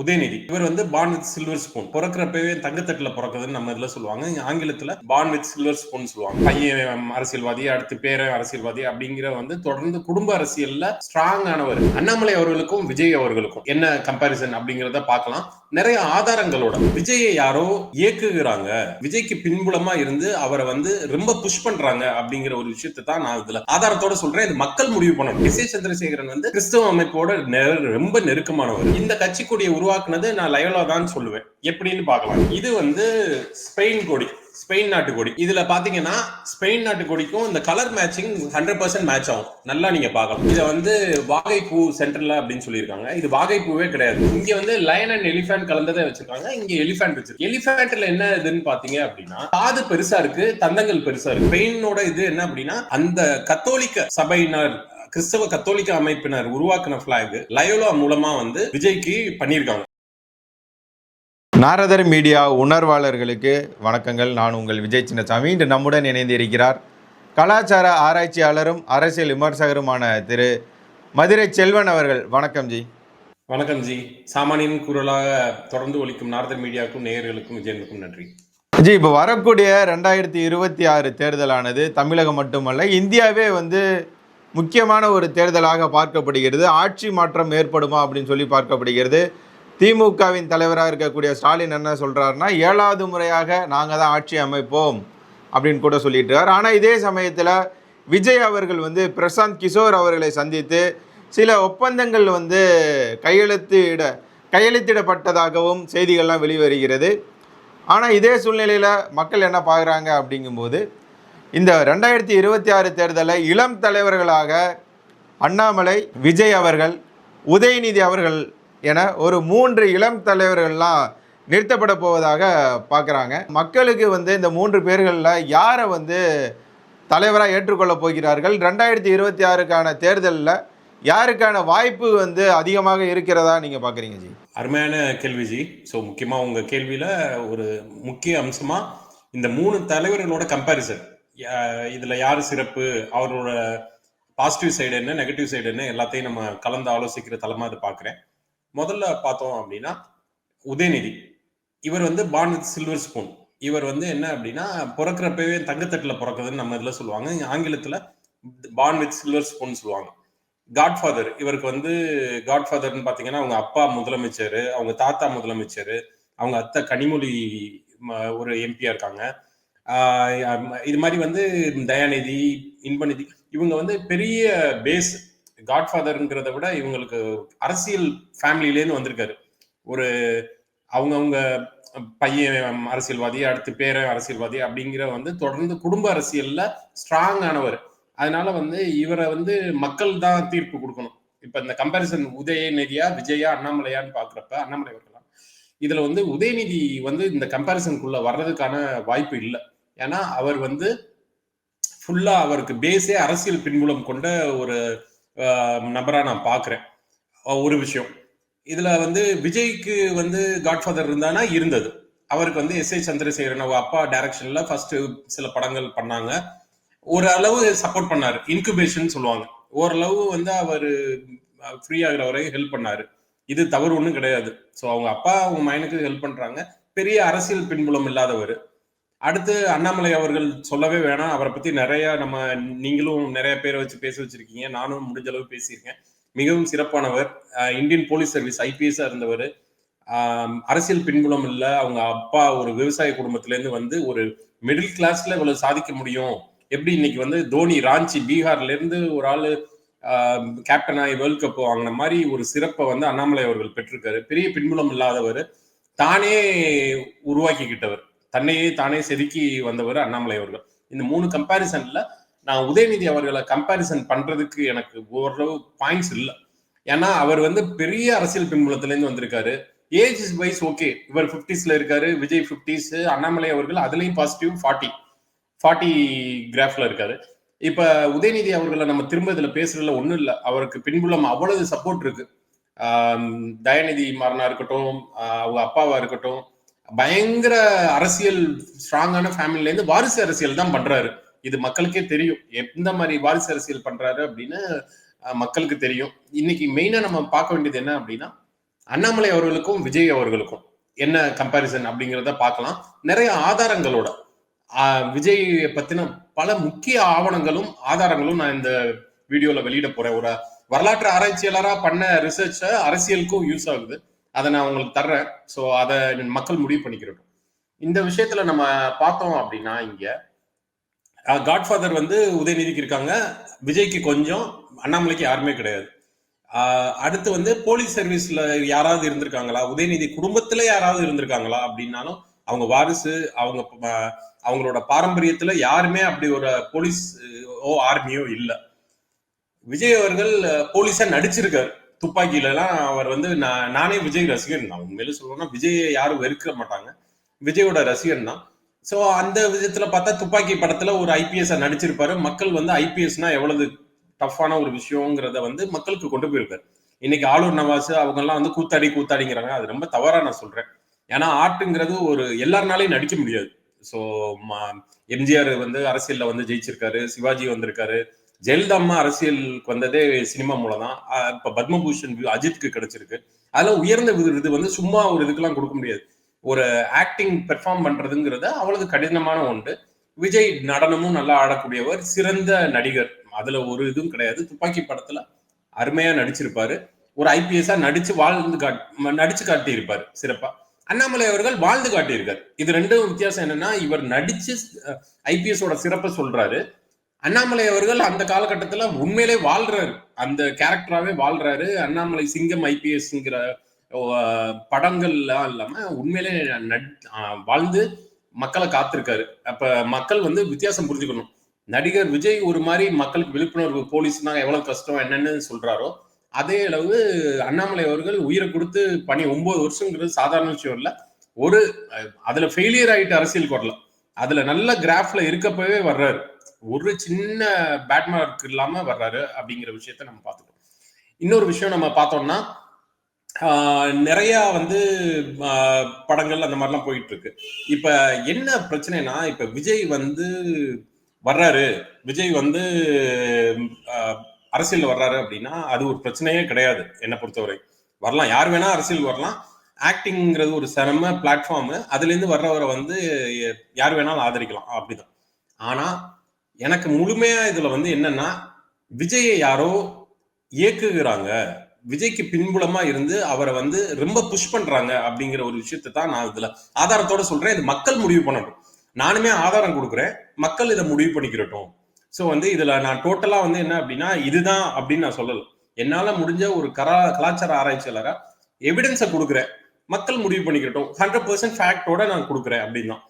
உதயநிதி. இவர் வந்து born with silver spoon பிறக்கிறப்பவே தங்கத்தட்டுல பிறக்குதுன்னு நம்ம இதுல சொல்லுவாங்க. ஆங்கிலத்துல பான் வித் சில்வர் ஸ்பூன் சொல்லுவாங்க. பையன் அரசியல்வாதி அடுத்து பேரன் அரசியல்வாதி அப்படிங்கிற வந்து தொடர்ந்து குடும்ப அரசியல்ல ஸ்ட்ராங் ஆனவர் அண்ணாமலை அவர்களுக்கும் விஜய் அவர்களுக்கும். என்ன கம்பாரிசன் அப்படிங்கிறத பார்க்கலாம். நிறைய ஆதாரங்களோட. விஜயை யாரோ இயக்குகிறாங்க. விஜய்க்கு பின்புலமா இருந்து அவரை வந்து ரொம்ப புஷ் பண்றாங்க அப்படிங்கிற ஒரு விஷயத்தை தான் நான் இதுல ஆதாரத்தோட சொல்றேன். இது மக்கள் முடிவு பண்ணணும். எஸ் ஏ சந்திரசேகரன் வந்து கிறிஸ்தவ அமைப்போட ரொம்ப நெருக்கமானவர். இந்த கட்சி கொடியை உருவாக்குனது நான் லயோலா தான் சொல்லுவேன். எப்படின்னு பார்க்கலாம். இது வந்து ஸ்பெயின் கொடி ஸ்பெயின் நாட்டு கொடி. இதுல பாத்தீங்கன்னா ஸ்பெயின் நாட்டு கொடிக்கும் இந்த colour matching hundred percent match ஆகும். நல்லா நீங்க பார்க்கலாம். இதை வந்து வாகைப்பூ சென்டர்ல அப்படின்னு சொல்லியிருக்காங்க. இது வாகைப்பூவே கிடையாது. இங்க வந்து லயன் அண்ட் எலிஃபேண்ட் கலந்ததை வச்சிருக்காங்க. இங்க எலிஃபேண்ட் வச்சிருக்கு. எலிஃபேண்ட்ல என்ன இதுன்னு பாத்தீங்க அப்படின்னா காது பெருசா இருக்கு தந்தங்கள் பெருசா இருக்கு. ஸ்பெயினோட இது என்ன அப்படின்னா அந்த கத்தோலிக்க சபையினர் கிறிஸ்தவ கத்தோலிக்க அமைப்பினர் உருவாக்குன பிளாக் லயோலா மூலமா வந்து விஜய்க்கு பண்ணியிருக்காங்க. நாரதர் மீடியா உணர்வாளர்களுக்கு வணக்கங்கள். நான் உங்கள் விஜய் சின்னசாமி. இன்று நம்முடன் இணைந்து இருக்கிறார் கலாச்சார ஆராய்ச்சியாளரும் அரசியல் விமர்சகருமான திரு மதுரை செல்வன் அவர்கள். வணக்கம் ஜி. வணக்கம் ஜி. சாமானியன் குரலாக தொடர்ந்து ஒலிக்கும் நார்தன் மீடியாவுக்கும் நேயர்களுக்கும் விஜயனுக்கும் நன்றி. ஜி இப்போ வரக்கூடிய ரெண்டாயிரத்தி இருபத்தி ஆறு தேர்தலானது தமிழகம் மட்டுமல்ல இந்தியாவே வந்து முக்கியமான ஒரு தேர்தலாக பார்க்கப்படுகிறது. ஆட்சி மாற்றம் ஏற்படுமா அப்படின்னு சொல்லி பார்க்கப்படுகிறது. திமுகவின் தலைவராக இருக்கக்கூடிய ஸ்டாலின் என்ன சொல்கிறாருன்னா ஏழாவது முறையாக நாங்கள் தான் ஆட்சி அமைப்போம் அப்படின்னு கூட சொல்லிட்டு இருக்கார் ஆனால் இதே சமயத்தில் விஜய் அவர்கள் வந்து பிரசாந்த் கிஷோர் அவர்களை சந்தித்து சில ஒப்பந்தங்கள் வந்து கையெழுத்திட கையெழுத்திடப்பட்டதாகவும் செய்திகள்லாம் வெளிவருகிறது. ஆனால் இதே சூழ்நிலையில் மக்கள் என்ன பார்க்குறாங்க அப்படிங்கும்போது இந்த ரெண்டாயிரத்தி இருபத்தி ஆறு தேர்தலை இளம் தலைவர்களாக அண்ணாமலை விஜய் அவர்கள் உதயநிதி அவர்கள் என ஒரு மூன்று இளம் தலைவர்கள்லாம் நிறுத்தப்பட போவதாக பார்க்குறாங்க. மக்களுக்கு வந்து இந்த மூன்று பேர்களில் யாரை வந்து தலைவராக ஏற்றுக்கொள்ளப் போகிறார்கள்? ரெண்டாயிரத்தி இருபத்தி ஆறுக்கான தேர்தலில் யாருக்கான வாய்ப்பு வந்து அதிகமாக இருக்கிறதா நீங்கள் பார்க்குறீங்க ஜி? அருமையான கேள்வி ஜி. ஸோ முக்கியமாக உங்கள் கேள்வியில் ஒரு முக்கிய அம்சமாக இந்த மூணு தலைவர்களோட கம்பேரிசன் இதுல யார் சிறப்பு? அவரோட பாசிட்டிவ் சைடு என்ன நெகட்டிவ் சைடு என்ன எல்லாத்தையும் நம்ம கலந்து ஆலோசிக்கிற தளமா அதை பார்க்குறேன் முதல்ல பார்த்தோம் அப்படின்னா உதயநிதி. இவர் வந்து பான் வித் சில்வர் ஸ்பூன் இவர் வந்து என்ன அப்படின்னா பிறக்கிறப்பவே தங்கத்தட்டில் பிறக்குதுன்னு நம்ம இதில் சொல்லுவாங்க. ஆங்கிலத்தில் பான் வித் சில்வர் ஸ்பூன் சொல்லுவாங்க. காட்ஃபாதர் இவருக்கு வந்து காட்ஃபாதர்னு பார்த்தீங்கன்னா அவங்க அப்பா முதலமைச்சர் அவங்க தாத்தா முதலமைச்சர் அவங்க அத்தை கனிமொழி ம- ஒரு எம்பியா இருக்காங்க. இது மாதிரி வந்து தயாநிதி இன்பநிதி இவங்க வந்து பெரிய பேஸ் காட்ஃபாதருங்கிறத விட இவங்களுக்கு அரசியல் ஃபேமிலியிலேருந்து வந்திருக்காரு. ஒரு அவங்கவுங்க பையன் அரசியல்வாதி அடுத்து பேரன் அரசியல்வாதி அப்படிங்கிற வந்து தொடர்ந்து குடும்ப அரசியல்ல ஸ்ட்ராங் ஆனவர். அதனால வந்து இவரை வந்து மக்கள் தான் தீர்ப்பு கொடுக்கணும். இப்ப இந்த கம்பாரிசன் உதயநிதியா விஜயா அண்ணாமலையான்னு பாக்குறப்ப அண்ணாமலை அவர்களா இதுல வந்து உதயநிதி வந்து இந்த கம்பாரிசனுக்குள்ள வர்றதுக்கான வாய்ப்பு இல்லை. ஏன்னா அவர் வந்து ஃபுல்லா அவருக்கு பேஸே அரசியல் பின்புலம் கொண்ட ஒரு நபரா நான் பாக்குறேன். ஒரு விஷயம். இதுல வந்து விஜய்க்கு வந்து காட்ஃபாதர் இருந்தானா? இருந்தது. அவருக்கு வந்து எஸ் ஏ சந்திரசேகரன் அவங்க அப்பா டைரக்ஷன்ல ஃபர்ஸ்ட் சில படங்கள் பண்ணாங்க. ஓரளவு சப்போர்ட் பண்ணாரு. இன்குபேஷன் சொல்லுவாங்க. ஓரளவு வந்து அவர் ஃப்ரீ ஆகிற வரைக்கும் ஹெல்ப் பண்ணாரு. இது தவறு ஒன்றும் கிடையாது. ஸோ அவங்க அப்பா அவங்க மைனுக்கு ஹெல்ப் பண்றாங்க. பெரிய அரசியல் பின்புலம் இல்லாதவர். அடுத்து அண்ணாமலை அவர்கள் சொல்லவே வேணாம். அவரை பத்தி நிறைய நம்ம நீங்களும் நிறைய பேரை வச்சு பேச வச்சிருக்கீங்க. நானும் முடிஞ்ச அளவு பேசியிருக்கேன். மிகவும் சிறப்பானவர். இந்தியன் போலீஸ் சர்வீஸ் ஐபிஎஸ்ஸா இருந்தவர். அரசியல் பின்புலம் இல்ல. அவங்க அப்பா ஒரு விவசாய குடும்பத்துல இருந்து வந்து ஒரு மிடில் கிளாஸ்ல இவ்வளவு சாதிக்க முடியும். எப்படி இன்னைக்கு வந்து தோனி ராஞ்சி பீகார்ல இருந்து ஒரு ஆளு கேப்டன் ஆகி வேர்ல்ட் கப் வாங்கின மாதிரி ஒரு சிறப்பை வந்து அண்ணாமலை அவர்கள் பெற்றிருக்காரு. பெரிய பின்புலம் இல்லாதவர். தானே உருவாக்கிக்கிட்டவர். தன்னையே தானே செதுக்கி வந்தவர் அண்ணாமலை அவர்கள். இந்த மூணு கம்பாரிசன்ல நான் உதயநிதி அவர்களை கம்பாரிசன் பண்றதுக்கு எனக்கு ஓரளவு பாயிண்ட்ஸ் இல்லை. ஏன்னா அவர் வந்து பெரிய அரசியல் பின்புலத்திலேருந்து வந்திருக்காரு. ஏஜ் வைஸ் ஓகே இவர் பிப்டிஸ்ல இருக்காரு. விஜய் பிப்டிஸ் அண்ணாமலை அவர்கள் அதுலேயும் பாசிட்டிவ் ஃபார்ட்டி ஃபார்ட்டி கிராஃப்ல இருக்காரு. இப்ப உதயநிதி அவர்களை நம்ம திரும்ப இதுல பேசுறதுல ஒண்ணும் இல்லை. அவருக்கு பின்புலம் அவ்வளவு சப்போர்ட் இருக்கு. தயாநிதி மாறனா இருக்கட்டும் அவங்க அப்பாவா இருக்கட்டும் பயங்கர அரசியல் ஸ்ட்ராங்கான ஃபேமிலில இருந்து வாரிசு அரசியல் தான் பண்றாரு. இது மக்களுக்கே தெரியும். எந்த மாதிரி வாரிசு அரசியல் பண்றாரு அப்படின்னு மக்களுக்கு தெரியும். இன்னைக்கு மெயினா நம்ம பார்க்க வேண்டியது என்ன அப்படின்னா அண்ணாமலை அவர்களுக்கும் விஜய் அவர்களுக்கும் என்ன கம்பாரிசன் அப்படிங்கிறத பார்க்கலாம். நிறைய ஆதாரங்களோட. விஜய் பத்தின பல முக்கிய ஆவணங்களும் ஆதாரங்களும் நான் இந்த வீடியோல வெளியிட போறேன். ஒரு வரலாற்று ஆராய்ச்சியாளராக பண்ண ரிசர்ச்சை அரசியலுக்கும் யூஸ் ஆகுது. அதை நான் உங்களுக்கு தர்றேன். ஸோ அதை மக்கள் முடிவு பண்ணிக்கிறோம் இந்த விஷயத்துல நம்ம பார்த்தோம் அப்படின்னா இங்க காட்ஃபாதர் வந்து உதயநிதிக்கு இருக்காங்க. விஜய்க்கு கொஞ்சம் அண்ணாமலைக்கு யாருமே கிடையாது. அடுத்து வந்து போலீஸ் சர்வீஸ்ல யாராவது இருந்திருக்காங்களா? உதயநிதி குடும்பத்துல யாராவது இருந்திருக்காங்களா? அப்படின்னாலும் அவங்க வாரிசு அவங்க அவங்களோட பாரம்பரியத்துல யாருமே அப்படி ஒரு போலீஸ் ஓ ஆர்மியோ இல்லை. விஜய் அவர்கள் போலீஸா நடிச்சிருக்காரு. துப்பாக்கியில எல்லாம் அவர் வந்து நான் நானே விஜய் ரசிகன் தான். உண்மையில சொல்லணும்னா விஜயை யாரும் வெறுக்க மாட்டாங்க. விஜயோட ரசிகன் தான். சோ அந்த விதத்துல பார்த்தா துப்பாக்கி படத்துல ஒரு ஐபிஎஸ் நடிச்சிருப்பாரு. மக்கள் வந்து ஐபிஎஸ்னா எவ்வளவு டஃப்பான ஒரு விஷயங்கிறத வந்து மக்களுக்கு கொண்டு போயிருக்காரு. இன்னைக்கு ஆளூர் நவாஸ் அவங்க எல்லாம் வந்து கூத்தாடி கூத்தாடிங்கிறாங்க. அது ரொம்ப தவறா நான் சொல்றேன். ஏன்னா ஆர்ட்டுங்கிறது ஒரு எல்லாருனாலையும் நடிக்க முடியாது. ஸோ எம்ஜிஆர் வந்து அரசியல்ல வந்து ஜெயிச்சிருக்காரு. சிவாஜி வந்திருக்காரு. ஜெயலலிதா அம்மா அரசியலுக்கு வந்ததே சினிமா மூலம் தான் இப்போ இப்ப பத்மபூஷன் அஜித்துக்கு கிடைச்சிருக்கு. அதெல்லாம் உயர்ந்த இது வந்து சும்மா ஒரு இதுக்கெல்லாம் கொடுக்க முடியாது. ஒரு ஆக்டிங் பெர்ஃபார்ம் பண்றதுங்கிறது அவ்வளவு கடினமான ஒன்று. விஜய் நடனமும் நல்லா ஆடக்கூடியவர் சிறந்த நடிகர். அதுல ஒரு இதுவும் கிடையாது. துப்பாக்கி படத்துல அருமையா நடிச்சிருப்பாரு. ஒரு ஐபிஎஸ்ஆ நடிச்சு வாழ்ந்து காட் நடித்து நடிச்சு சிறப்பாக சிறப்பா. அண்ணாமலை அவர்கள் வாழ்ந்து காட்டியிருக்கார். இது ரெண்டும் வித்தியாசம் என்னன்னா இவர் நடிச்சு ஐபிஎஸோட சிறப்பை சொல்றாரு. அண்ணாமலை அவர்கள் அந்த காலகட்டத்தில் உண்மையிலே வாழ்றாரு. அந்த கேரக்டராகவே வாழ்றாரு. அண்ணாமலை சிங்கம் ஐபிஎஸ்ங்கிற படங்கள்லாம் இல்லாம உண்மையிலே நட்- வாழ்ந்து மக்களை காத்திருக்காரு. அப்ப மக்கள் வந்து வித்தியாசம் புரிஞ்சுக்கணும். நடிகர் விஜய் ஒரு மாதிரி மக்களுக்கு விழிப்புணர்வு போலீஸ்னா எவ்வளவு கஷ்டம் என்னன்னு சொல்றாரோ அதே அளவு அண்ணாமலை அவர்கள் உயிரை கொடுத்து பணி ஒன்பது வருஷங்கிறது சாதாரண விஷயம் இல்லை. ஒரு அதுல ஃபெயிலியர் ஆகிட்டு அரசியல் வரல அதுல நல்ல கிராஃப்ல இருக்கப்பவே வர்றாரு. ஒரு சின்ன பேட் மார்க் இல்லாம வர்றாரு அப்படிங்கிற விஷயத்த நம்ம பார்த்துக்கணும். இன்னொரு விஷயம் நம்ம பார்த்தோம்னா நிறைய வந்து படங்கள் அந்த மாதிரிலாம் போயிட்டு இருக்கு இப்ப என்ன பிரச்சனைனா இப்ப விஜய் வந்து வர்றாரு. விஜய் வந்து அரசியல் வர்றாரு அப்படின்னா அது ஒரு பிரச்சனையே கிடையாது என்னை பொறுத்தவரை. வரலாம். யார் வேணா அரசியல் வரலாம். ஆக்டிங்கிறது ஒரு சிரம பிளாட்ஃபார்ம் அதுலேருந்து வர்றவரை வந்து யார் வேணாலும் ஆதரிக்கலாம். அப்படிதான். ஆனால் எனக்கு முழுமையா இதுல வந்து என்னன்னா விஜயை யாரோ இயக்குகிறாங்க. விஜய்க்கு பின்புலமா இருந்து அவரை வந்து ரொம்ப புஷ் பண்றாங்க அப்படிங்கிற ஒரு விஷயத்தை தான் நான் இதுல ஆதாரத்தோட சொல்றேன். இது மக்கள் முடிவு பண்ணட்டும். நானுமே ஆதாரம் கொடுக்குறேன். மக்கள் இதை முடிவு பண்ணிக்கிறட்டும். ஸோ வந்து இதுல நான் டோட்டலா வந்து என்ன அப்படின்னா இதுதான் அப்படின்னு நான் சொல்லல. என்னால முடிஞ்ச ஒரு கரா கலாச்சார ஆராய்ச்சியாளரா எவிடன்ஸை கொடுக்குறேன். மக்கள் முடிவு பண்ணிக்கிறட்டும். ஹண்ட்ரட் பர்சன்ட் ஃபேக்டோட நான் கொடுக்குறேன் அப்படின்னு. தான்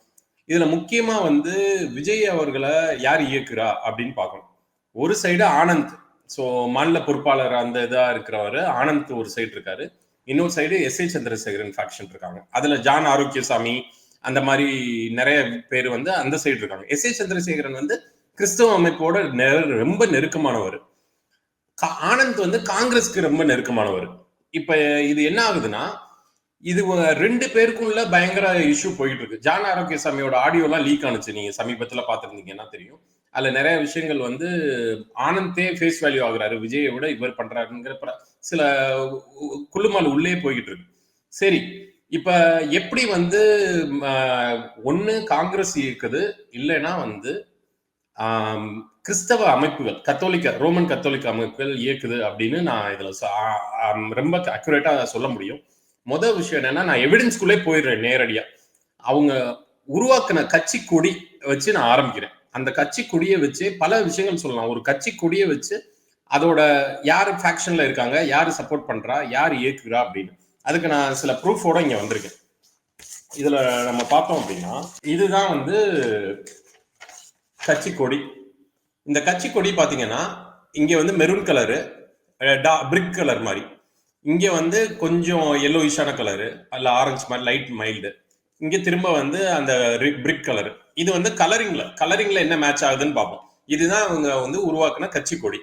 இதுல முக்கியமா வந்து விஜய் அவர்களை யார் இயக்குறா அப்படின்னு பார்க்கணும். ஒரு சைடு ஆனந்த். ஸோ மாநில பொறுப்பாளர் அந்த இதா இருக்கிறவர் ஆனந்த் ஒரு சைடு இருக்காரு. இன்னொரு side S A Chandrasekaran faction இருக்காங்க. அதுல ஜான் ஆரோக்கியசாமி அந்த மாதிரி நிறைய பேர் வந்து அந்த சைடு இருக்காங்க. எஸ் ஏ சந்திரசேகரன் வந்து கிறிஸ்தவ அமைப்போட நெ- ரொம்ப நெருக்கமானவர். கா- ஆனந்த் வந்து காங்கிரஸ்க்கு ரொம்ப நெருக்கமானவர். இப்ப இது என்ன ஆகுதுன்னா இது ரெண்டு பேருக்குள்ள பயங்கர இஷ்யூ போயிட்டு இருக்கு ஜான் ஆரோக்கிய சாமியோட ஆடியோலாம் லீக் ஆனுச்சு. நீங்க சமீபத்துல பாத்திருந்தீங்கன்னா தெரியும்? அதுல நிறைய விஷயங்கள் வந்து ஆனந்தே ஃபேஸ் வேல்யூ ஆகுறாரு. விஜயை விட இவர் பண்றாருங்கிற சில குழுமல் உள்ளே போய்கிட்டு இருக்கு சரி இப்ப எப்படி வந்து ஒன்னு காங்கிரஸ் இருக்குது இல்லைன்னா வந்து கிறிஸ்தவ அமைப்புகள் கத்தோலிக்க ரோமன் கத்தோலிக்க அமைப்புகள் இயக்குது அப்படின்னு நான் இதுல ரொம்ப அக்யூரேட்டா சொல்ல முடியும். முதல் விஷயம் என்னன்னா நான் எவிடன்ஸ்குள்ளே போயிடுறேன் நேரடியா. அவங்க உருவாக்குன கட்சி கொடி வச்சு நான் ஆரம்பிக்கிறேன். அந்த கட்சி கொடியை வச்சு பல விஷயங்கள் சொல்லலாம். ஒரு கட்சி கொடியை வச்சு அதோட யார் ஃபேக்ஷன்ல இருக்காங்க யார் சப்போர்ட் பண்றா யார் இயக்குறா அப்படின்னு. அதுக்கு நான் சில ப்ரூஃபோட இங்க வந்திருக்கேன். இதுல நம்ம பார்த்தோம் அப்படின்னா இதுதான் வந்து கட்சி கொடி இந்த கட்சி கொடி பாத்தீங்கன்னா இங்க வந்து மெரூன் கலரு பிரிக் கலர் மாதிரி. இங்கே வந்து கொஞ்சம் எல்லோயிஷான கலரு அல்ல ஆரஞ்சு மாதிரி லைட் மைல்டு இங்கே திரும்ப வந்து அந்த பிரிக் கலர் இது வந்து கலரிங்ல கலரிங்ல என்ன மேட்ச் ஆகுதுன்னு பார்ப்போம். இதுதான் அவங்க வந்து உருவாக்குன கட்சி கொடி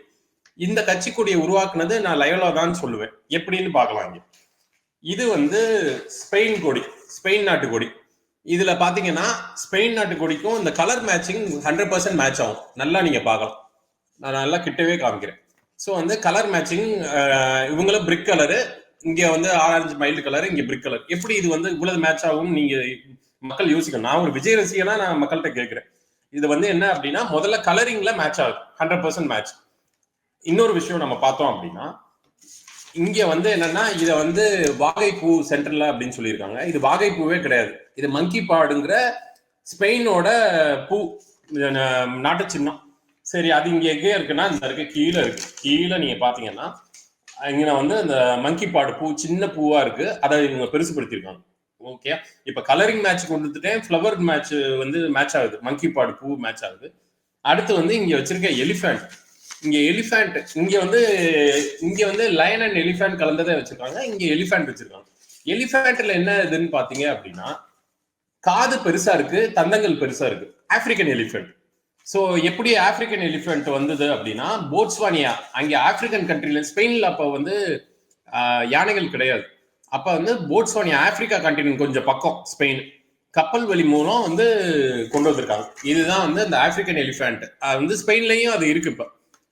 இந்த கட்சி கொடியை உருவாக்குனது நான் லயோலா தான் சொல்லுவேன். எப்படின்னு பார்க்கலாம் இங்கே. இது வந்து ஸ்பெயின் கொடி ஸ்பெயின் நாட்டு கொடி. இதுல பாத்தீங்கன்னா ஸ்பெயின் நாட்டு கொடிக்கும் இந்த colour matching hundred percent match ஆகும். நல்லா நீங்க பார்க்கலாம். நான் நல்லா கிட்டவே காமிக்கிறேன். ஸோ வந்து கலர் மேட்சிங் இவங்களும் பிரிக் கலரு இங்க வந்து ஆரஞ்சு மைல்டு கலர் இங்க பிரிக் கலர் எப்படி இது வந்து இவ்வளவு மேட்ச் ஆகும் நீங்க மக்கள் யோசிக்கணும். நான் ஒரு விஜய் ரசிகனா நான் மக்கள்கிட்ட கேட்கிறேன். இது வந்து என்ன அப்படின்னா முதல்ல கலரிங்ல மேட்ச் ஆகுது. ஹண்ட்ரட் பர்சன்ட் மேட்ச் இன்னொரு விஷயம் நம்ம பார்த்தோம் அப்படின்னா இங்க வந்து என்னன்னா இதை வந்து வாகைப்பூ சென்டர்ல அப்படின்னு சொல்லியிருக்காங்க. இது வாகைப்பூவே கிடையாது. இது மங்கி பாடுங்கிற ஸ்பெயினோட பூ நாட்டு சின்னம். சரி அது இங்க எங்கே இருக்குன்னா இந்த இருக்கு கீழே இருக்கு. கீழே நீங்க பாத்தீங்கன்னா இங்க வந்து அந்த மங்கி பாடு பூ சின்ன பூவா இருக்கு. அதை இவங்க பெருசுபடுத்தியிருக்காங்க. ஓகே இப்ப கலரிங் மேட்ச் கொண்டு வந்துட்டேன். ஃப்ளவர் மேட்ச் வந்து மேட்ச் ஆகுது. மங்கி பாடு பூ மேட்ச் ஆகுது. அடுத்து வந்து இங்க வச்சிருக்க எலிஃபேண்ட் இங்க எலிஃபேண்ட் இங்க வந்து இங்க வந்து லயன் அண்ட் எலிஃபேண்ட் கலந்ததை வச்சிருக்காங்க. இங்க எலிஃபேண்ட் வச்சிருக்காங்க. எலிஃபேண்ட்ல என்ன இதுன்னு பாத்தீங்க அப்படின்னா காது பெருசா இருக்கு தந்தங்கள் பெருசா இருக்கு. ஆப்பிரிக்கன் எலிஃபென்ட் ஸோ எப்படி ஆப்பிரிக்கன் எலிஃபென்ட் வந்தது அப்படின்னா போட்ஸ்வானியா அங்கே ஆப்பிரிக்கன் கண்ட்ரில ஸ்பெயினில் அப்போ வந்து யானைகள் கிடையாது. அப்போ வந்து போட்ஸ்வானியா ஆப்பிரிக்கா கண்டினென்ட் கொஞ்சம் பக்கம் ஸ்பெயின். கப்பல் வழி மூலம் வந்து கொண்டு வந்திருக்காங்க. இதுதான் வந்து அந்த ஆப்பிரிக்கன் அது வந்து ஸ்பெயின்லேயும் அது இருக்கு இப்போ.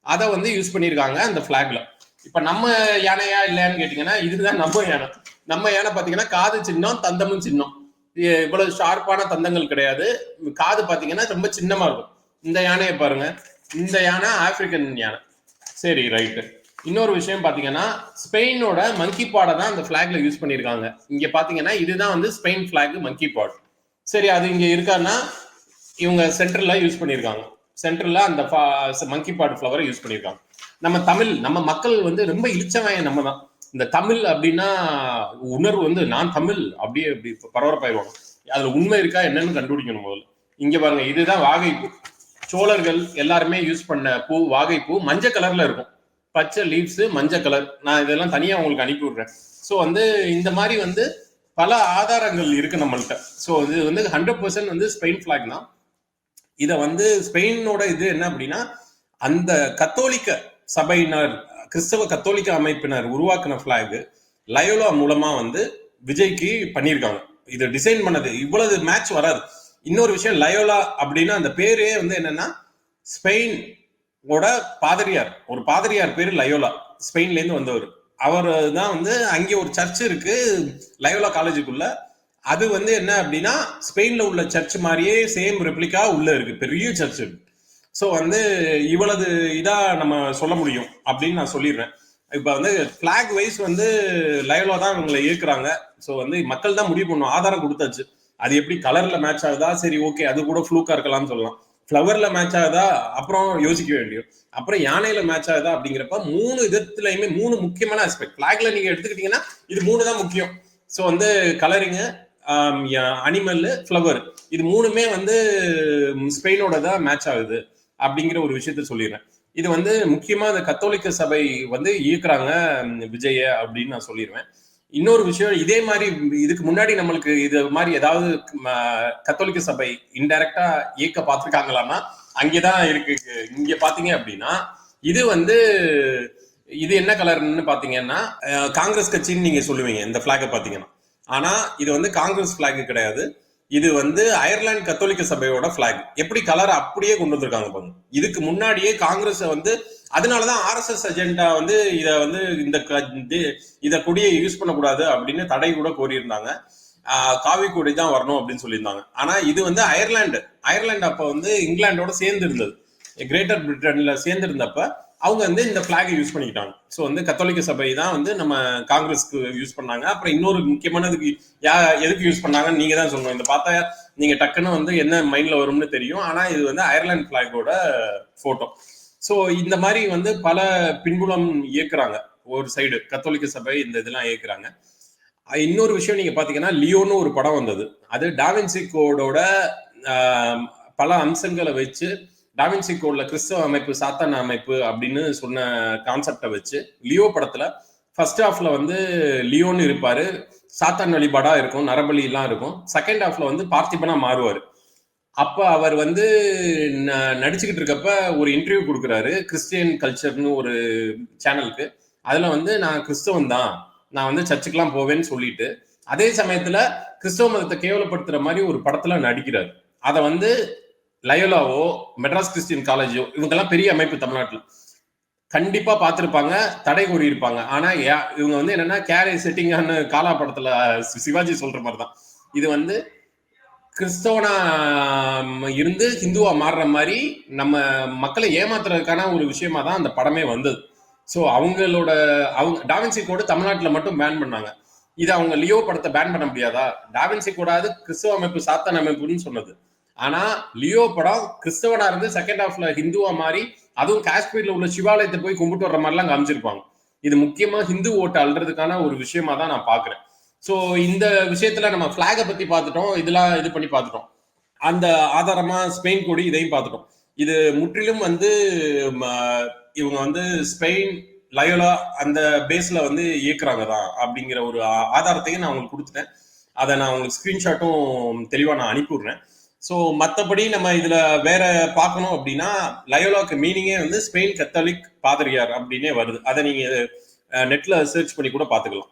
அதை வந்து யூஸ் பண்ணியிருக்காங்க அந்த ஃபிளாக்ல இப்போ நம்ம யானையா இல்லையான்னு கேட்டிங்கன்னா இதுதான் நம்ம யானை. நம்ம யானை பார்த்தீங்கன்னா காது சின்னம் தந்தமும் சின்னம். இது இவ்வளவு ஷார்ப்பான தந்தங்கள் கிடையாது. காது பார்த்தீங்கன்னா ரொம்ப சின்னமா இருக்கும். இந்த யானையை பாருங்க. இந்த யானை ஆப்பிரிக்கன் யானை. சரி ரைட்டு இன்னொரு விஷயம் பார்த்தீங்கன்னா ஸ்பெயினோட மங்கி பாடை தான் அந்த ஃபிளாக்ல யூஸ் பண்ணியிருக்காங்க இங்க பாத்தீங்கன்னா இதுதான் வந்து ஸ்பெயின் ஃபிளாக் மங்கி பாட் சரி அது இங்க இருக்கான்னா இவங்க சென்டர்ல யூஸ் பண்ணியிருக்காங்க சென்டர்ல அந்த மங்கி பாட் ஃப்ளவரை யூஸ் பண்ணியிருக்காங்க நம்ம தமிழ் நம்ம மக்கள் வந்து ரொம்ப இழிச்சவாய நம்ம தான். இந்த தமிழ் அப்படின்னா உணர்வு வந்து நான் தமிழ் அப்படியே அப்படி பரபரப்பாயிருவாங்க அதுல உண்மை இருக்கா என்னன்னு கண்டுபிடிக்கணும் முதல்ல. இங்க பாருங்க இதுதான் வாகைப்பூ. சோழர்கள் எல்லாருமே யூஸ் பண்ண பூ வாகைப்பூ மஞ்சள் கலர்ல இருக்கும். பச்சை லீவ்ஸ் மஞ்சள் கலர் நான் இதெல்லாம் தனியா உங்களுக்கு அனுப்பி விடுறேன். ஸோ வந்து இந்த மாதிரி வந்து பல ஆதாரங்கள் இருக்கு நம்மள்கிட்ட ஸோ இது வந்து ஹண்ட்ரட் பர்சன்ட் வந்து ஸ்பெயின் ஃபிளாக் தான். இதை வந்து ஸ்பெயினோட இது என்ன அப்படின்னா அந்த கத்தோலிக்க சபையினர் கிறிஸ்தவ கத்தோலிக்க அமைப்பினர் உருவாக்கின ஃபிளாக் லயோலா மூலமா வந்து விஜய்க்கு பண்ணியிருக்காங்க. இது டிசைன் பண்ணது. இவ்வளவு மேட்ச் வராது. இன்னொரு விஷயம் லயோலா அப்படின்னா அந்த பேரே வந்து என்னன்னா ஸ்பெயின் ஓட பாதிரியார். ஒரு பாதிரியார் பேரு லயோலா. ஸ்பெயின்ல இருந்து வந்தவர். அவர் தான் வந்து அங்கே ஒரு சர்ச் இருக்கு லயோலா காலேஜுக்குள்ள. அது வந்து என்ன அப்படின்னா ஸ்பெயின்ல உள்ள சர்ச் மாதிரியே சேம் ரெப்ளிகா உள்ள இருக்கு. பெரிய சர்ச் இருக்கு ஸோ வந்து இவ்வளவு இதா நம்ம சொல்ல முடியும் அப்படின்னு நான் சொல்லிடுறேன். இப்போ வந்து ஃபிளாக் வைஸ் வந்து லயோலா தான் இவங்களை இருக்கிறாங்க ஸோ வந்து மக்கள் தான் முடிவு பண்ணும் ஆதாரம் கொடுத்தாச்சு. அது எப்படி கலர்ல மேட்ச் ஆகுதா? சரி ஓகே அது கூட ஃப்ளூக்கா இருக்கலாம்னு சொல்லலாம். ஃப்ளவர்ல மேட்ச் ஆகுதா? அப்புறம் யோசிக்க வேண்டியும் அப்புறம் யானையில மேட்ச் ஆகுதா அப்படிங்கிறப்ப மூணு விதத்துலயுமே மூணு முக்கியமான ஆஸ்பெக்ட் பிளாக்ல நீங்க எடுத்துக்கிட்டீங்கன்னா இது மூணு தான் முக்கியம். ஸோ வந்து கலரிங்கு அனிமல் ஃப்ளவர் இது மூணுமே வந்து ஸ்பெயினோட தான் மேட்ச் ஆகுது அப்படிங்கிற ஒரு விஷயத்த சொல்லிடுறேன். இது வந்து முக்கியமா இந்த கத்தோலிக்க சபை வந்து இயக்குறாங்க விஜய அப்படின்னு நான் சொல்லிடுவேன். இன்னொரு விஷயம் இதே மாதிரி இதுக்கு முன்னாடி நம்மளுக்கு இது மாதிரி ஏதாவது கத்தோலிக்க சபை இன்டைரக்டா இயக்க பார்த்திருக்காங்களான்னா அங்கேதான் இருக்கு. இங்க பாத்தீங்க அப்படின்னா இது வந்து இது என்ன கலர்னு பாத்தீங்கன்னா காங்கிரஸ் கட்சின்னு நீங்க சொல்லுவீங்க இந்த பிளாக பாத்தீங்கன்னா ஆனா இது வந்து காங்கிரஸ் பிளாக் கிடையாது. இது வந்து அயர்லாந்து கத்தோலிக்க சபையோட பிளாக் எப்படி கலர் அப்படியே கொண்டு வந்திருக்காங்க பாருங்க. இதுக்கு முன்னாடியே காங்கிரஸ் வந்து அதனாலதான் ஆர்எஸ்எஸ் அஜெண்டா வந்து இத வந்து இந்த க- இத கொடியை யூஸ் பண்ணக்கூடாது அப்படின்னு தடை கூட கோரியிருந்தாங்க. காவி கொடி தான் வரணும் அப்படின்னு சொல்லியிருந்தாங்க. ஆனா இது வந்து அயர்லாண்டு அயர்லாண்டு அப்ப வந்து இங்கிலாந்தோட சேர்ந்து இருந்தது கிரேட்டர் பிரிட்டன்ல சேர்ந்து இருந்தப்ப அவங்க வந்து இந்த பிளாகை யூஸ் பண்ணிக்கிட்டாங்க. ஸோ வந்து கத்தோலிக்க சபை தான் வந்து நம்ம காங்கிரஸ்க்கு யூஸ் பண்ணாங்க. அப்புறம் இன்னொரு முக்கியமானதுக்கு யா எதுக்கு யூஸ் பண்ணாங்கன்னு நீங்க தான் சொல்லணும். இந்த பார்த்தா நீங்க டக்குன்னு வந்து என்ன மைண்ட்ல வரும்னு தெரியும். ஆனா இது வந்து அயர்லாந்து பிளாகோட போட்டோ ஸோ இந்த மாதிரி வந்து பல பின்புலம் இயக்குறாங்க. ஒரு சைடு கத்தோலிக்க சபை இந்த இதெல்லாம் இயக்குறாங்க. இன்னொரு விஷயம் நீங்க பாத்தீங்கன்னா லியோன்னு ஒரு படம் வந்தது. அது டாவின்சி கோடோட பல அம்சங்களை வச்சு டாவின்சி கோட்ல கிறிஸ்தவ அமைப்பு சாத்தான அமைப்பு அப்படின்னு சொன்ன கான்செப்டை வச்சு லியோ படத்துல ஃபர்ஸ்ட் ஹாஃப்ல வந்து லியோன்னு இருப்பாரு. சாத்தான் வழிபாடா இருக்கும் நரபலி எல்லாம் இருக்கும் செகண்ட் ஹாஃப்ல வந்து பார்த்திபனா மாறுவாரு. அப்ப அவர் வந்து ந- நடிச்சுக்கிட்டு இருக்கப்ப ஒரு இன்டர்வியூ கொடுக்குறாரு கிறிஸ்டியன் கல்ச்சர்னு ஒரு சேனலுக்கு அதுல வந்து நான் கிறிஸ்தவன் தான். நான் வந்து சர்ச்சுக்கெல்லாம் போவேன்னு சொல்லிட்டு அதே சமயத்துல கிறிஸ்தவ மதத்தை கேவலப்படுத்துற மாதிரி ஒரு படத்துல நடிக்கிறார். அதை வந்து லயோலாவோ மெட்ராஸ் கிறிஸ்டியன் காலேஜோ இவங்கெல்லாம் பெரிய அமைப்பு தமிழ்நாட்டில். கண்டிப்பா பார்த்துருப்பாங்க தடை கூறியிருப்பாங்க. ஆனா இவங்க வந்து என்னன்னா கேரி செட்டிங்கான காலா படத்துல சி- சிவாஜி சொல்ற மாதிரி தான் இது வந்து கிறிஸ்தவனா இருந்து ஹிந்துவா மாறுற மாதிரி நம்ம மக்களை ஏமாத்துறதுக்கான ஒரு விஷயமா தான் அந்த படமே வந்தது. ஸோ அவங்களோட அவங்க டாவின்சி கோடு தமிழ்நாட்டில் மட்டும் பேன் பண்ணாங்க. இது அவங்க லியோ படத்தை பேன் பண்ண முடியாதா? டாவின்சி கூடாது கிறிஸ்தவ அமைப்பு சாத்தன் அமைப்புன்னு சொன்னது. ஆனா லியோ படம் கிறிஸ்தவனா இருந்து செகண்ட் ஹாஃப்ல ஹிந்துவா மாறி அதுவும் காஷ்மீர்ல உள்ள சிவாலயத்தை போய் கும்பிட்டு வர்ற மாதிரிலாம் காமிச்சிருப்பாங்க. இது முக்கியமா ஹிந்து ஓட்டு அல்றதுக்கான ஒரு விஷயமா தான் நான் பாக்குறேன். ஸோ இந்த விஷயத்துல நம்ம ஃபிளாகை பத்தி பார்த்துட்டோம். இதெல்லாம் இது பண்ணி பார்த்துட்டோம். அந்த ஆதாரமா ஸ்பெயின் கொடி இதையும் பார்த்துட்டோம். இது முற்றிலும் வந்து ம, இவங்க வந்து ஸ்பெயின் லயோலா அந்த பேஸ்ல வந்து இயக்குறாங்க தான் அப்படிங்கிற ஒரு ஆதாரத்தையும் நான் உங்களுக்கு கொடுத்துட்டேன். அதை நான் உங்களுக்கு ஸ்கிரீன்ஷாட்டும் தெளிவா நான் அனுப்பிவிடுறேன். ஸோ மற்றபடி நம்ம இதுல வேற பார்க்கணும் அப்படின்னா லயோலாக்கு மீனிங்கே வந்து ஸ்பெயின் கத்தோலிக் பாதிரியார் அப்படின்னே வருது. அதை நீங்க நெட்ல சர்ச் பண்ணி கூட பார்த்துக்கலாம்.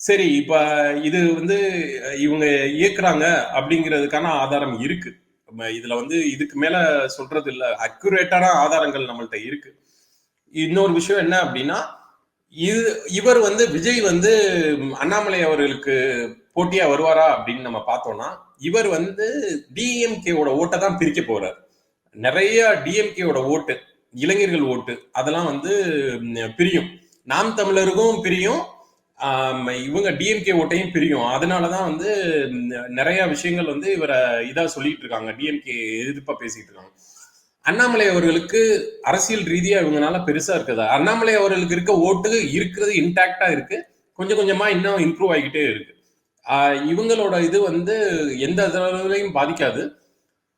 சரி இப்ப இது வந்து இவங்க இயக்குறாங்க அப்படிங்கிறதுக்கான ஆதாரம் இருக்கு. நம்ம இதுல வந்து இதுக்கு மேல சொல்றது இல்ல. அக்யூரேட்டான ஆதாரங்கள் நம்மள்ட்ட இருக்கு. இன்னொரு விஷயம் என்ன அப்படின்னா இது இவர் வந்து விஜய் வந்து அண்ணாமலை அவர்களுக்கு போட்டியா வருவாரா அப்படின்னு நம்ம பார்த்தோம்னா இவர் வந்து டிஎம்கேவோட ஓட்டை தான் பிரிக்க போறார். நிறைய டிஎம்கேவோட ஓட்டு இளைஞர்கள் ஓட்டு அதெல்லாம் வந்து பிரியும். நாம் தமிழருக்கும் பிரியும். இவங்க டிஎம்கே ஓட்டையும் பிரியும். அதனாலதான் வந்து நிறைய விஷயங்கள் வந்து இவரை இதா சொல்லிட்டு இருக்காங்க. டிஎம்கே எதிர்ப்பா பேசிட்டு இருக்காங்க. அண்ணாமலை அவர்களுக்கு அரசியல் ரீதியா இவங்கனால பெருசா இருக்குது. அண்ணாமலை அவர்களுக்கு இருக்க ஓட்டு இருக்கிறது இன்டாக்டா இருக்கு. கொஞ்சம் கொஞ்சமா இன்னும் இம்ப்ரூவ் ஆகிக்கிட்டே இருக்கு. இவங்களோட இது வந்து எந்த அளவுலையும் பாதிக்காது.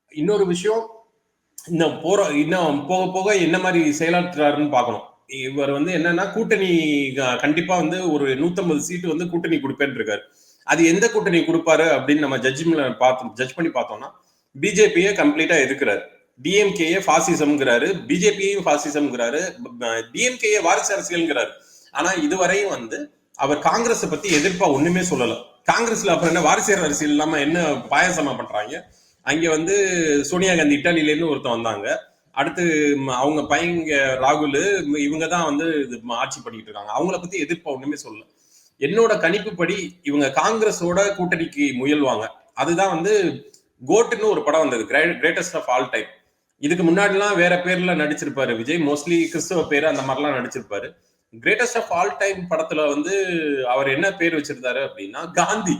இன்னொரு விஷயம் இன்னும் போற இன்னும் போக போக என்ன மாதிரி செயலாற்றுறாருன்னு பார்க்கணும். இவர் வந்து என்னன்னா கூட்டணி க- கண்டிப்பா வந்து ஒரு 150 சீட்டு வந்து கூட்டணி கொடுப்பேன்னு இருக்காரு அது எந்த கூட்டணி கொடுப்பாரு அப்படின்னு நம்ம ஜட்ஜ்மெண்ட்ல பார்த்தோம் ஜட்ஜ் பண்ணி பார்த்தோம்னா பிஜேபியை கம்ப்ளீட்டா எதிர்க்கிறாரு டிஎம்கேயே ஃபாசிசம்ங்கிறாரு பிஜேபியையும் ஃபாசிசம்ங்கிறாரு டிஎம்கேயே வாரிசு அரசியல்ங்கிறாரு. ஆனா இதுவரையும் வந்து அவர் காங்கிரஸ் பத்தி எதிர்ப்பா ஒண்ணுமே சொல்லல. காங்கிரஸ்ல அப்புறம் என்ன வாரிசு அரசியல் இல்லாம என்ன பாயசமா பண்றாங்க? அங்க வந்து சோனியா காந்தி இட்டாலியில இருந்து ஒருத்தன் வந்தாங்க. அடுத்து அவங்க பையங்க ராகுல் இவங்க தான் வந்து இது ஆட்சி பண்ணிட்டு இருக்காங்க. அவங்கள பத்தி எதிர்ப்பு ஒண்ணுமே சொல்லல. என்னோட கணிப்புப்படி இவங்க காங்கிரஸோட கூட்டணிக்கு முயல்வாங்க. அதுதான் வந்து கோட்டுன்னு ஒரு படம் வந்தது. Greatest of all time. இதுக்கு முன்னாடிலாம் வேற பேர்ல நடிச்சிருப்பாரு விஜய். மோஸ்ட்லி கிறிஸ்தவ பேர் அந்த மாதிரிலாம் நடிச்சிருப்பாரு. கிரேட்டஸ்ட் ஆஃப் ஆல் டைம் படத்துல வந்து அவர் என்ன பேர் வச்சிருந்தாரு அப்படின்னா காந்தி.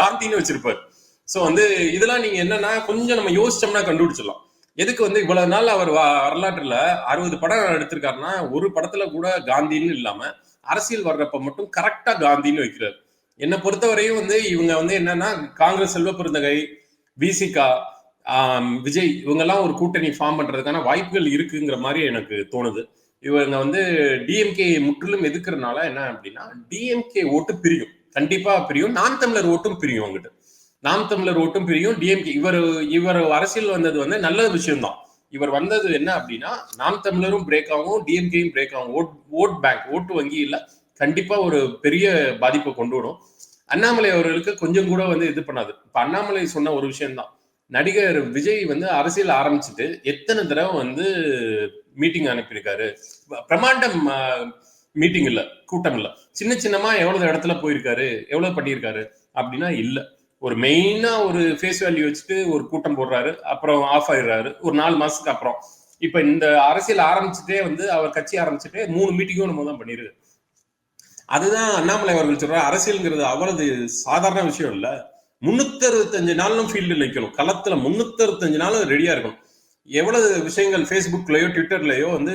காந்தின்னு வச்சிருப்பாரு. ஸோ வந்து இதெல்லாம் நீங்க என்னன்னா கொஞ்சம் நம்ம யோசிச்சோம்னா கண்டுபிடிச்சிடலாம். எதுக்கு வந்து இவ்வளவு நாள் அவர் வரலாற்றுல அறுபது படம் எடுத்திருக்காருன்னா ஒரு படத்துல கூட காந்தின்னு இல்லாம அரசியல் வர்றப்ப மட்டும் கரெக்டா காந்தின்னு வைக்கிறார். என்னை பொறுத்தவரையும் வந்து இவங்க வந்து என்னன்னா காங்கிரஸ் செல்வ பெருந்தகை விசிகா விஜய் இவங்கெல்லாம் ஒரு கூட்டணி ஃபார்ம் பண்றதுக்கான வாய்ப்புகள் இருக்குங்கிற மாதிரி எனக்கு தோணுது. இவங்க வந்து டிஎம்கே முற்றிலும் எதுக்குறதுனால என்ன அப்படின்னா டிஎம்கே ஓட்டு பிரியும். கண்டிப்பா பிரியும். நான் தமிழர் ஓட்டும் பிரியும் அவங்ககிட்ட. நாம் தமிழர் ஓட்டும் பிரியும். டிஎம்கே இவர் இவர் அரசியல் வந்தது வந்து நல்ல விஷயம்தான். இவர் வந்தது என்ன அப்படின்னா நாம் தமிழரும் பிரேக் ஆகும் டிஎம்கேயும் பிரேக் ஆகும். ஓட் ஓட் பேங்க் ஓட்டு வங்கி இல்லை. கண்டிப்பா ஒரு பெரிய பாதிப்பை கொண்டு வரும். அண்ணாமலை அவர்களுக்கு கொஞ்சம் கூட வந்து இது பண்ணாது. இப்ப அண்ணாமலை சொன்ன ஒரு விஷயம்தான். நடிகர் விஜய் வந்து அரசியல் ஆரம்பிச்சுட்டு எத்தனை தடவை வந்து மீட்டிங் அனுப்பியிருக்காரு? பிரமாண்டம் மீட்டிங் இல்லை கூட்டம் இல்லை. சின்ன சின்னமா எவ்வளவு இடத்துல போயிருக்காரு? எவ்வளவு பண்ணியிருக்காரு? அப்படின்னா இல்லை. ஒரு மெயினா ஒரு ஃபேஸ் வேல்யூ வச்சுட்டு ஒரு கூட்டம் போடுறாரு அப்புறம் ஆஃப் ஆயிடுறாரு. ஒரு நாலு மாசத்துக்கு அப்புறம். இப்ப இந்த அரசியல் ஆரம்பிச்சுட்டே வந்து அவர் கட்சி ஆரம்பிச்சுட்டே மூணு மீட்டிங்கும் நம்ம தான் பண்ணிருக்கு அதுதான் அண்ணாமலை அவர்கள் சொல்ற அரசியல்ங்கிறது அவ்வளவு சாதாரண விஷயம் இல்ல. முன்னூத்தி அறுபத்தஞ்சு நாளும் ஃபீல்டில் நிற்கணும் களத்துல முன்னூத்தி அறுபத்தஞ்சு நாளும் ரெடியா இருக்கணும். எவ்வளவு விஷயங்கள் ஃபேஸ்புக்லயோ ட்விட்டர்லயோ வந்து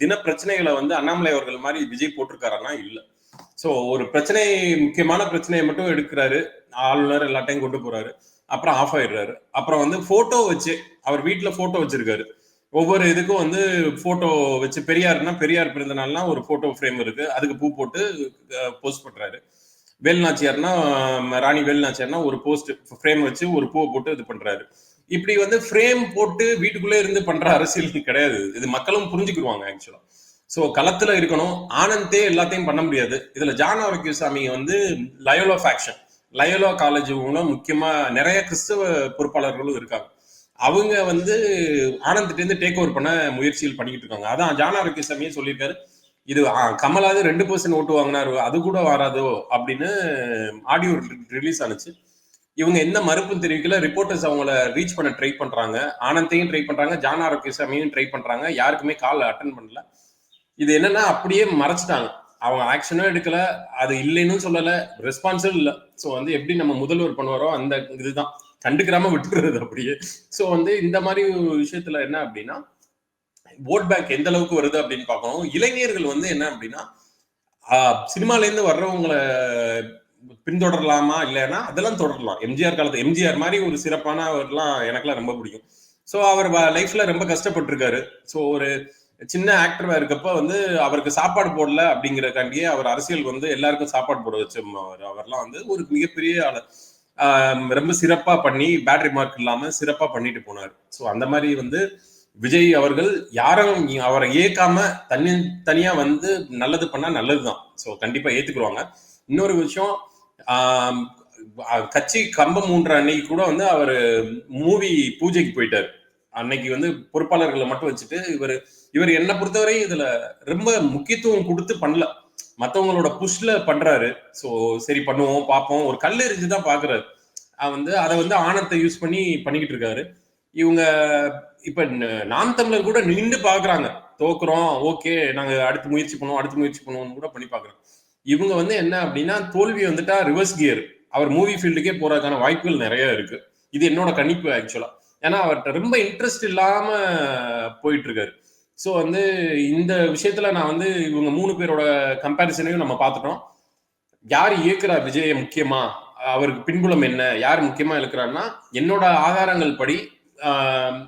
தின பிரச்சனைகளை வந்து அண்ணாமலை அவர்கள் மாதிரி விஜய் போட்டிருக்காருன்னா இல்லை. ஸோ ஒரு பிரச்சனை முக்கியமான பிரச்சனையை மட்டும் எடுக்கிறாரு. ஆளுநர் எல்லாத்தையும் கொண்டு போறாரு. அப்புறம் ஆஃப் ஆயிடுறாரு. அப்புறம் வந்து போட்டோ வச்சு அவர் வீட்டில் போட்டோ வச்சிருக்காரு. ஒவ்வொரு இதுக்கும் வந்து போட்டோ வச்சு பெரியார்னா பெரியார் பிறந்த நாள்னா ஒரு போட்டோ ஃப்ரேம் இருக்கு. அதுக்கு பூ போட்டு போஸ்ட் பண்றாரு. வேல்நாச்சியார்னா ராணி வேல்நாச்சியார்னா ஒரு போஸ்ட் ஃப்ரேம் வச்சு ஒரு பூவை போட்டு இது பண்றாரு. இப்படி வந்து ஃப்ரேம் போட்டு வீட்டுக்குள்ளே இருந்து பண்ற அரசியல் கிடையாது. இது மக்களும் புரிஞ்சுக்கிடுவாங்க ஆக்சுவலா ஸோ களத்தில் இருக்கணும். ஆனந்தே எல்லாத்தையும் பண்ண முடியாது. இதில் ஜான் ஆரோக்கியசாமி வந்து லயோலோ ஃபேக்ஷன் லயோலோ காலேஜ் மூலம் முக்கியமாக நிறைய கிறிஸ்தவ பொறுப்பாளர்களும் இருக்காங்க. அவங்க வந்து ஆனந்திட்டேருந்து டேக் ஓவர் பண்ண முயற்சிகள் பண்ணிக்கிட்டு இருக்காங்க. அதான் ஜான் ஆரோக்கியசாமியே சொல்லியிருக்காரு. இது கமலாவது ரெண்டு பர்சன்ட் ஓட்டு வாங்கினாரு. அது கூட வராதோ அப்படின்னு ஆடியோ ரிலீஸ் ஆனுச்சு. இவங்க எந்த மறுப்பும் தெரிவிக்கல ரிப்போர்ட்டர்ஸ் அவங்கள ரீச் பண்ண ட்ரை பண்றாங்க. ஆனந்தையும் ட்ரை பண்றாங்க. ஜான் ஆரோக்கியசாமியும் ட்ரை பண்றாங்க. யாருக்குமே கால் அட்டன் பண்ணல. இது என்னன்னா அப்படியே மறைச்சிட்டாங்க. அவங்க ஆக்ஷனும் எடுக்கல அது இல்லைன்னு சொல்லல ரெஸ்பான்ஸும் இல்லை. ஸோ வந்து எப்படி நம்ம முதல்வர் பண்ணுவாரோ அந்த இதுதான். கண்டுக்கிறாம விட்டுறது அப்படியே. ஸோ வந்து இந்த மாதிரி விஷயத்துல என்ன அப்படின்னா ஓட் பேங்க் எந்த அளவுக்கு வருது அப்படின்னு பார்க்கணும். இளைஞர்கள் வந்து என்ன அப்படின்னா சினிமாலேருந்து வர்றவங்களை பின்தொடரலாமா இல்லைன்னா அதெல்லாம் தொடரலாம். எம்ஜிஆர் காலத்து எம்ஜிஆர் மாதிரி ஒரு சிறப்பானவர்லாம் எனக்குலாம் ரொம்ப பிடிக்கும். ஸோ அவர் லைஃப்ல ரொம்ப கஷ்டப்பட்டிருக்காரு. ஸோ ஒரு சின்ன ஆக்டரா இருக்கப்ப வந்து அவருக்கு சாப்பாடு போடல அப்படிங்கறக்காண்டியே அவர் அரசியல் வந்து எல்லாருக்கும் சாப்பாடு போட வச்ச அவர்லாம் வந்து ஒரு மிகப்பெரிய ஆளு. ரொம்ப சிறப்பா பண்ணி பேட்டரி மார்க் இல்லாம சிறப்பா பண்ணிட்டு போனார். ஸோ அந்த மாதிரி வந்து விஜய் அவர்கள் யாரும் அவரை ஏற்காம தனி தனியா வந்து நல்லது பண்ணா நல்லதுதான். ஸோ கண்டிப்பா ஏத்துக்குருவாங்க இன்னொரு விஷயம் கட்சி கம்பம் ஊன்ற அன்னைக்கு கூட வந்து அவர் மூவி பூஜைக்கு போயிட்டார். அன்னைக்கு வந்து பொறுப்பாளர்களை மட்டும் வச்சுட்டு இவர் இவர் என்னை பொறுத்தவரை இதுல ரொம்ப முக்கியத்துவம் கொடுத்து பண்ணல. மத்தவங்களோட புஷ்ல பண்றாரு. ஸோ சரி பண்ணுவோம் பார்ப்போம். ஒரு கல் எரிஞ்சு தான் பாக்குறாரு வந்து அதை வந்து ஆணத்தை யூஸ் பண்ணி பண்ணிக்கிட்டு இருக்காரு. இவங்க இப்ப நாம் தமிழர் கூட நின்று பாக்குறாங்க தோக்குறோம் ஓகே நாங்க அடுத்து முயற்சி பண்ணுவோம் அடுத்து முயற்சி பண்ணுவோம்னு கூட பண்ணி பாக்குறோம் இவங்க வந்து என்ன அப்படின்னா தோல்வி வந்துட்டா ரிவர்ஸ் கியர் அவர் மூவி ஃபீல்டுக்கே போறதுக்கான வாய்ப்புகள் நிறைய இருக்கு. இது என்னோட கணிப்பு ஆக்சுவலா ஏன்னா அவர்கிட்ட ரொம்ப இன்ட்ரெஸ்ட் இல்லாம போயிட்டு இருக்காரு. ஸோ வந்து இந்த விஷயத்துல நான் வந்து இவங்க மூணு பேரோட கம்பேரிசனையும் நம்ம பார்த்துட்டோம். யார் இயக்குறா விஜய முக்கியமா? அவருக்கு பின்புலம் என்ன? யார் முக்கியமா இழுக்கிறாருன்னா என்னோட ஆதாரங்கள் படி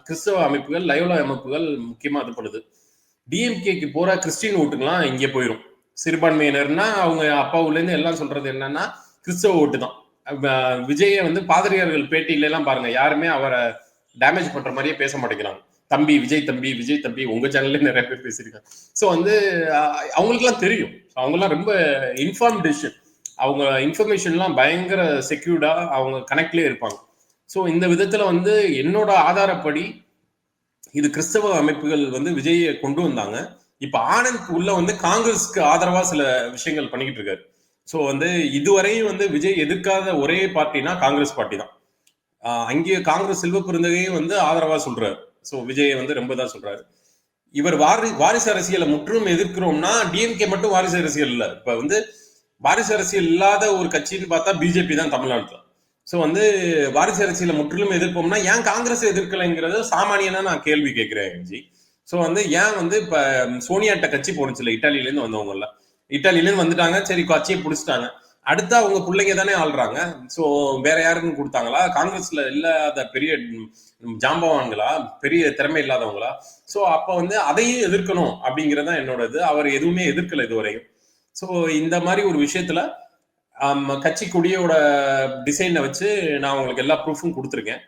கிறிஸ்தவ அமைப்புகள் லயோலா அமைப்புகள் முக்கியமா இது டிஎம்கேக்கு போற கிறிஸ்டின் ஓட்டுங்களாம் இங்கே போயிடும் சிறுபான்மையினர்னா அவங்க அப்பாவுலேருந்து எல்லாம் சொல்றது என்னன்னா கிறிஸ்தவ ஓட்டு தான். விஜயை வந்து பாதிரியார்கள் பேட்டியில எல்லாம் பாருங்க யாருமே அவரை டேமேஜ் பண்ற மாதிரியே பேச மாட்டேங்கிறாங்க. தம்பி விஜய் தம்பி விஜய் தம்பி உங்க சேனல்ல நிறைய பேர் பேசியிருக்காங்க. ஸோ வந்து அவங்களுக்குலாம் தெரியும். அவங்கெல்லாம் ரொம்ப இன்ஃபார்ம் டிசிஷன் அவங்க இன்ஃபர்மேஷன்லாம் பயங்கர செக்யூர்டா அவங்க கனெக்ட்லேயே இருப்பாங்க. ஸோ இந்த விதத்துல வந்து என்னோட ஆதாரப்படி இது கிறிஸ்தவ அமைப்புகள் வந்து விஜயை கொண்டு வந்தாங்க. இப்ப ஆனந்த் உள்ள வந்து காங்கிரஸ்க்கு ஆதரவா சில விஷயங்கள் பண்ணிக்கிட்டு இருக்காரு. ஸோ வந்து இதுவரையும் வந்து விஜய் எதிர்க்காத ஒரே பார்ட்டினா காங்கிரஸ் பார்ட்டி தான். அங்கேயே அங்கே காங்கிரஸ் செல்வ பெருந்தகையும் வந்து ஆதரவா சொல்றாரு. ஸோ விஜயை வந்து ரொம்ப தான் சொல்றாரு. இவர் வாரி வாரிசு அரசியலை முற்றிலும் எதிர்க்கிறோம்னா டிஎம்கே மட்டும் வாரிசு அரசியல் இல்லை. இப்போ வந்து வாரிசு அரசியல் இல்லாத ஒரு கட்சின்னு பார்த்தா பிஜேபி தான் தமிழ்நாட்டில். ஸோ வந்து வாரிசு அரசியலை முற்றிலும் எதிர்ப்போம்னா ஏன் காங்கிரஸ் எதிர்க்கலைங்கிறது சாமானியனா நான் கேள்வி கேட்கிறேன் ஜி ஸோ வந்து ஏன் வந்து இப்போ சோனியாட்ட கட்சி போனுச்சுல இட்டாலியிலேருந்து வந்தவங்கல்ல. இட்டாலியில இருந்து வந்துட்டாங்க சரி கட்சியை பிடிச்சிட்டாங்க. அடுத்து அவங்க பிள்ளைங்க தானே ஆள்றாங்க. ஸோ வேற யாருக்கும் கொடுத்தாங்களா? காங்கிரஸ்ல இல்லாத பெரிய ஜாம்பவான்களா? பெரிய திறமை இல்லாதவங்களா? ஸோ அப்போ வந்து அதையும் எதிர்க்கணும் அப்படிங்கிறது தான் என்னோட இது. அவர் எதுவுமே எதிர்க்கல இதுவரையும். ஸோ இந்த மாதிரி ஒரு விஷயத்துல கட்சி கொடியோட டிசைனை வச்சு நான் உங்களுக்கு எல்லா ப்ரூஃபும் கொடுத்துருக்கேன்.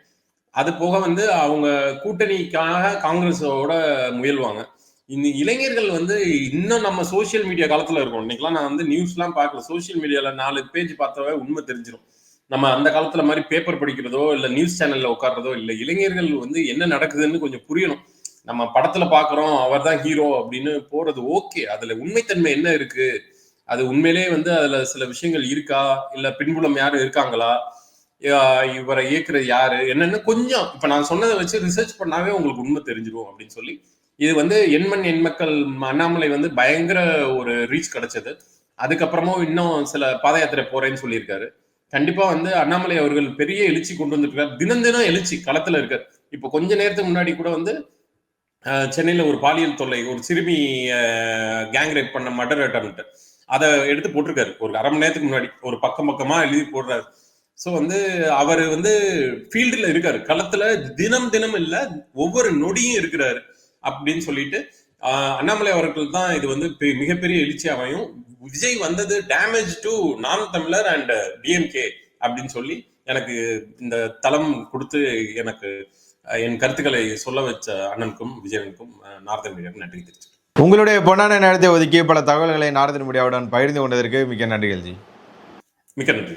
அது போக வந்து அவங்க கூட்டணிக்காக காங்கிரஸோட முயல்வாங்க. இந்த இளைஞர்கள் வந்து இன்னும் நம்ம சோஷியல் மீடியா காலத்துல இருக்கோம். இன்னைக்கெல்லாம் நான் வந்து நியூஸ்லாம் பார்க்கல. சோஷியல் மீடியால நாலு பேஜ் பார்த்தாவே உண்மை தெரிஞ்சிடும் நம்ம அந்த காலத்துல மாதிரி பேப்பர் படிக்கிறதோ இல்ல நியூஸ் சேனல்ல உட்கார்றதோ இல்ல இளைஞர்கள் வந்து என்ன நடக்குதுன்னு கொஞ்சம் புரியணும். நம்ம படத்துல பாக்குறோம் அவர் தான் ஹீரோ அப்படின்னு போறது ஓகே அதுல உண்மைத்தன்மை என்ன இருக்கு? அது உண்மையிலேயே வந்து அதுல சில விஷயங்கள் இருக்கா? இல்ல பின்புலம் யாரும் இருக்காங்களா? இவரை இயக்குறது யாரு? என்னன்னு கொஞ்சம் இப்ப நான் சொன்னதை வச்சு ரிசர்ச் பண்ணாவே உங்களுக்கு உண்மை தெரிஞ்சிடும் அப்படின்னு சொல்லி இது வந்து எண்மண் எண்மக்கள் அண்ணாமலை வந்து பயங்கர ஒரு ரீச் கிடைச்சது. அதுக்கப்புறமும் இன்னும் சில பாத யாத்திரை போறேன்னு சொல்லியிருக்காரு. கண்டிப்பா வந்து அண்ணாமலை அவர்கள் பெரிய எழுச்சி கொண்டு வந்துருக்காரு. தினம் தினம் எழுச்சி களத்துல இருக்காரு. இப்போ கொஞ்ச நேரத்துக்கு முன்னாடி கூட வந்து சென்னையில ஒரு பாலியல் தொல்லை ஒரு சிறுமி கேங் ரேப் பண்ண மர்டர் அட்டம்ட் அதை எடுத்து போட்டிருக்காரு. ஒரு அரை மணி நேரத்துக்கு முன்னாடி ஒரு பக்கம் பக்கமா எழுதி போடுறாரு. ஸோ வந்து அவர் வந்து ஃபீல்டில் இருக்காரு. களத்துல தினம் தினம் இல்லை ஒவ்வொரு நொடியும் இருக்கிறாரு. அப்படின்னு சொல்லிட்டு அண்ணாமலை அவர்கள் தான் இது வந்து மிகப்பெரிய எழுச்சி அமையும். விஜய் வந்தது டேமேஜ் டு நாம் தமிழர் அண்ட் டிஎம்கே அப்படின்னு சொல்லி எனக்கு இந்த தளம் கொடுத்து எனக்கு என் கருத்துக்களை சொல்ல வச்ச அண்ணனுக்கும் விஜயனுக்கும் நார்தன் மீடியாவுக்கும் நன்றி தெரிவிச்சு உங்களுடைய பொன்னான நேரத்தை ஒதுக்கி பல தகவல்களை நாரதன் மீடியாவுடன் பகிர்ந்து கொண்டதற்கு மிக்க நன்றிகள் ஜி. மிக்க நன்றி.